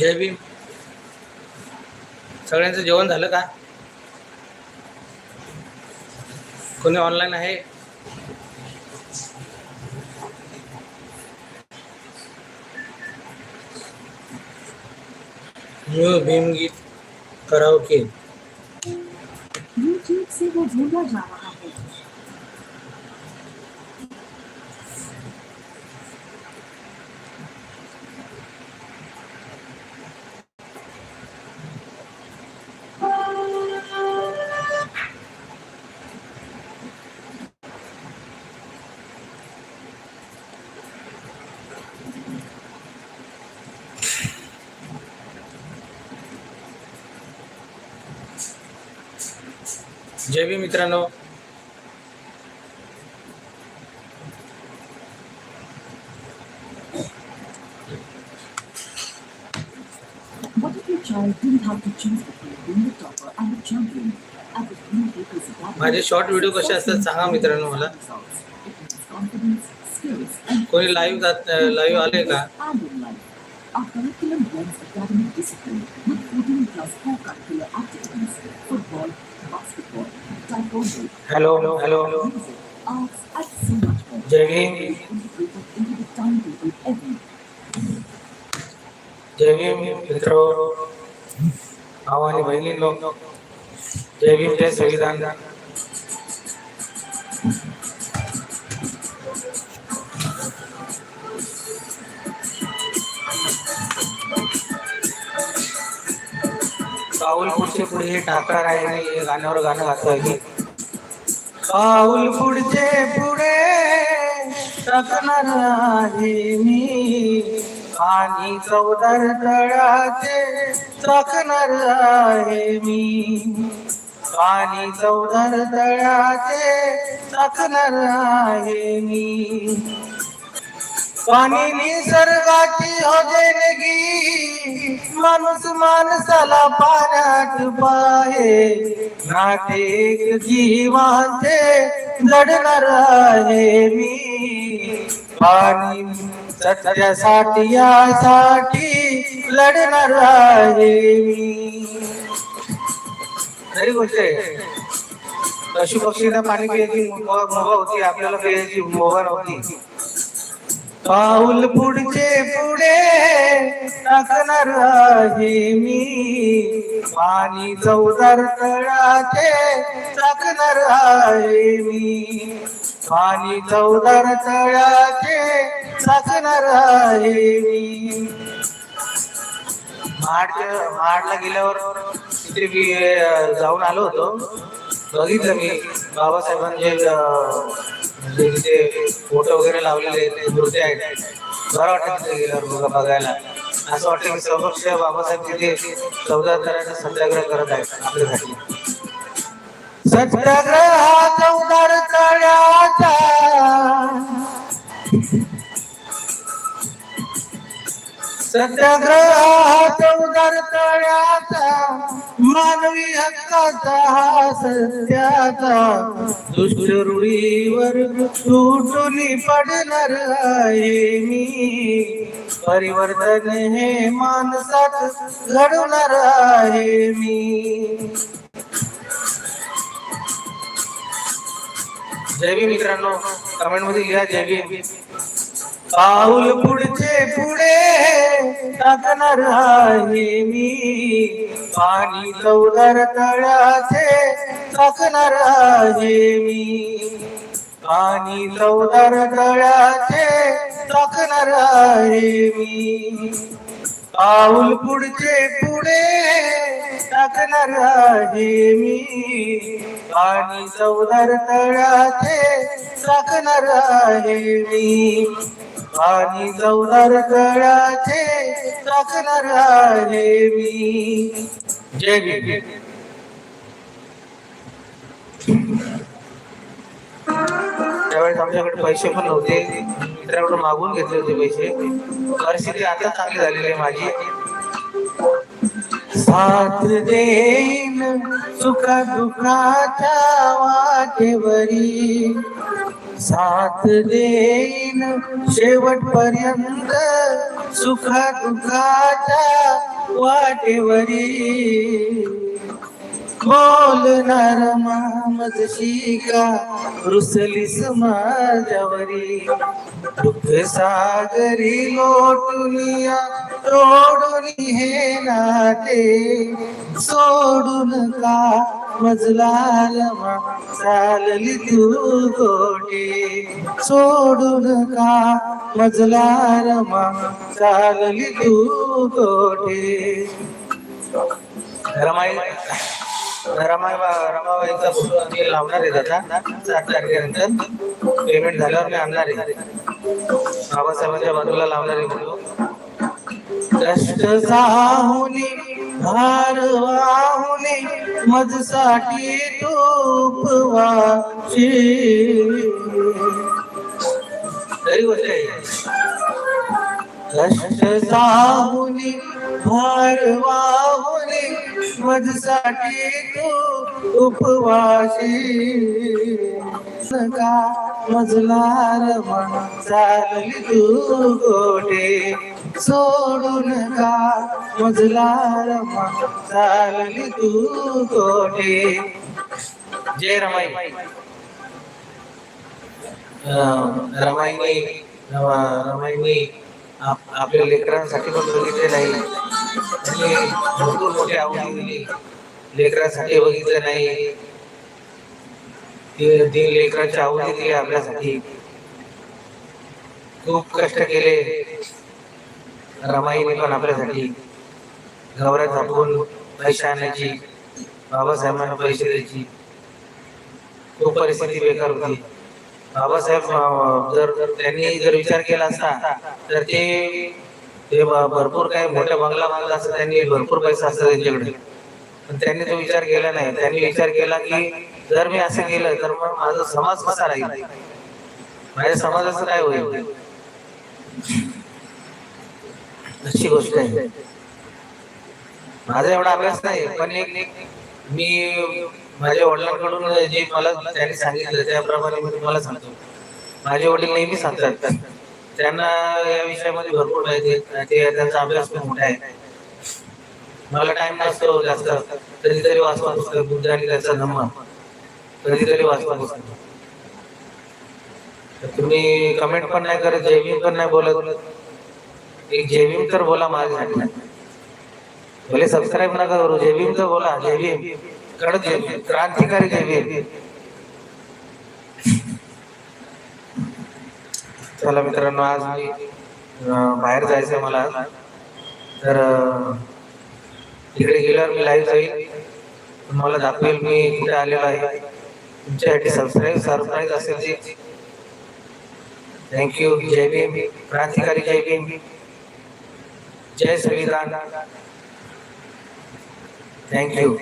जय भीम. सगळ्यांचं जेवण झालं का? कोणी ऑनलाईन आहे? न्यू भीम गीत कराओके यूट्यूब से वो जा रहा है जय भी मित्रांनो. माझे शॉर्ट व्हिडिओ कसे असतात सांगा मित्रांनो मला. कोणी लाईव्ह जात लाईव्ह आले का? Hello, hello, hello. जय भीम मित्र भाऊ आणि बहिणी लोक जय भीम जय संविधान पाऊल पुढचे पुढे टाकणार आहे नाही गाण्यावर गाणं गातोय की पाऊल पुढचे पुढे टाकणार आहे मी. आणि चौदार तळाचे टाकणार आहे मी. आणि चौदार तळाचे टाकणार आहे मी. पाणी निसर्गाची हो देणगी माणूस माणसाला पाण्यात पाहे. नाते जीवांचे लढणार आहे मी. पाणी सत्यासाठी यासाठी लढणार आहे मी. खरी गोष्ट आहे. पशु पक्षींना पाणी पिण्याची मुभा मुभा होती आपल्याला पिण्याची मुभा नव्हती. पाऊल पुढचे पुढे टाकणार आहे मी. पाणी चौदार तळाचे टाकणार आहे मी. पाणी चौदार तळाचे टाकणार आहे मी. माड माडला गेल्यावर तिथे मी जाऊन आलो होतो. बघितलं मी. बाबासाहेबांचे म्हणजे तिथे फोटो वगैरे लावलेले ते मूर्ती आहेत. बरं वाटतं तिथे गेल्यावर बघा बघायला. असं वाटतं की समक्ष बाबासाहेब तिथे चौदा तऱ्हेचा सत्याग्रह करत आहेत आपल्यासाठी सत्याग्रह हा चौदार तळ्याचा. सत्याग्रह हा चौदार तळ्याचा. मानवी हक्काचा हा सत्याचा. दुष्ट रूढीवर तुटून पडणार आहे मी. परिवर्तन हे माणसात घडवणार आहे मी. जय भीम मित्रांनो कमेंटमध्ये लिहा जय भीम. पाऊल पुढचे पुढे. साधणार आहे मी. पाणी चौदार तळाचे टाकणार आहे मी. पाणी चौदार तळाचे टाकणार आहे मी. पाऊल पुढचे पुढे टाकणार आहे मी. पाणी चौदार तळाचे टाकणार आहे मी. पाणी चौदार तळ्याचे टाकणार आहे मी. जय भीम. त्यावेळेस आमच्याकडे पैसे पण नव्हते. मित्राकडून मागून घेतले होते पैसे. परिस्थिती आता चांगली झालेली आहे माझी. साथ देईन सुखा दुखाच्या वाटेवरी. साथ देईन शेवटपर्यंत सुखा दुखाच्या वाटेवरी. बोलणार मामजशी का रुसलीस माझ्यावरी. दुःख सागरी लोटुनिया तोडून हे नाते सोडून का मजलाल चालली तू गोटे. सोडून का मजलार चालली तू गोटे. रमाई रमाई रमाबाईचा फोटो मी लावणार आहे दादा सात तारखेनंतर पेमेंट झाल्यावर मी आणणार आहे. बाबासाहेबांच्या बाजूला लावणार आहे फोटो. कष्ट साहुनी भार वाहुने मजसाठी तूपवाशी खरी गोष्ट कष्ट साहुनी भार वाहुनी साठी तू उपवाशी का मजलार मन चालली तू गोटे सोडून का मजलार मन चालली तू गोटे जय रमाई. अं, रमाईने रमा- रमाईने आप- आपल्या लेकरांसाठी पण बघितले नाही भरपूर मोठी आवडी दिली लेकरांसाठी बघितलं नाही. ते लेकरांची आवडी दिली आपल्यासाठी खूप कष्ट केले. रमाईने पण आपल्यासाठी गवऱ्यात झापून पैसे आणायची बाबासाहेबांना पैसे द्यायची. खूप परिस्थिती बेकार होती. बाबासाहेब जर त्यांनी जर विचार केला असता तर ते ते भरपूर काही मोठ्या बंगला बांधला असं त्यांनी भरपूर पैसा असतं त्यांच्याकडे. पण त्यांनी तो विचार केला नाही. त्यांनी विचार केला की जर मी असं केलं तर मग माझा समाज कसा राहील? माझ्या समाजाचं काय होईल? अशी गोष्ट आहे. माझा एवढा अभ्यास नाही पण एक एक मी माझ्या वडिलांकडून जे मला त्यांनी सांगितलं त्याप्रमाणे मी तुम्हाला सांगतो. माझे वडील नेहमी सांगतात. त्यांना या विषयामध्ये भरपूर माहिती आहे. ते त्यांचा अभ्यास पण मोठा आहे. मला टाइम नसतो जास्त. कधीतरी वाचवा पुस्तक. बुद्ध आणि त्याचा धम्म कधीतरी वाचवा पुस्तक. तुम्ही कमेंट पण नाही करत जेवीम पण नाही बोलत. एक जेवीम तर बोला माझ्यासाठी. भले सबस्क्राईब नका करू जेवीम तर बोला. जेवीम कडक जेवीम क्रांतिकारी जेवीम चला मित्रांनो आज मी बाहेर बाहेर जायचंय मला. तर इकडे गेल्यावर मी लाईव्ह जाईल. तुम्हाला दाखवेल मी कुठे आलेलो आहे. तुमच्यासाठी सबस्क्राईब सरप्राईज असेल ते. थँक्यू जय भीम. क्रांतिकारी जय भीम. जय संविधान थँक्यू